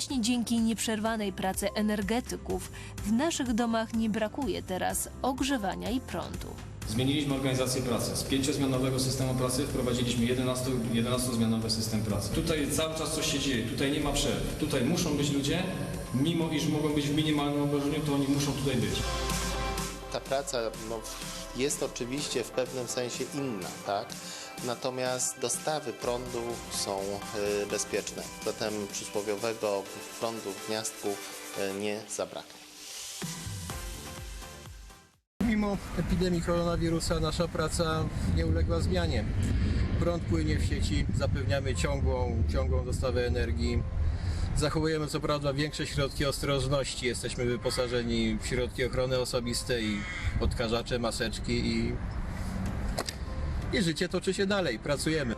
Właśnie dzięki nieprzerwanej pracy energetyków w naszych domach nie brakuje teraz ogrzewania i prądu. Zmieniliśmy organizację pracy. Z pięciozmianowego systemu pracy wprowadziliśmy 11, 11-zmianowy system pracy. Tutaj cały czas coś się dzieje, tutaj nie ma przerw. Tutaj muszą być ludzie, mimo iż mogą być w minimalnym obłożeniu, to oni muszą tutaj być. ta praca no, jest oczywiście w pewnym sensie inna, tak? Natomiast dostawy prądu są y, bezpieczne. Zatem przysłowiowego prądu w gniazdku y, nie zabraknie. Mimo epidemii koronawirusa nasza praca nie uległa zmianie. Prąd płynie w sieci, zapewniamy ciągłą, ciągłą dostawę energii. Zachowujemy co prawda większe środki ostrożności. Jesteśmy wyposażeni w środki ochrony osobistej, odkażacze, maseczki i, i życie toczy się dalej. Pracujemy.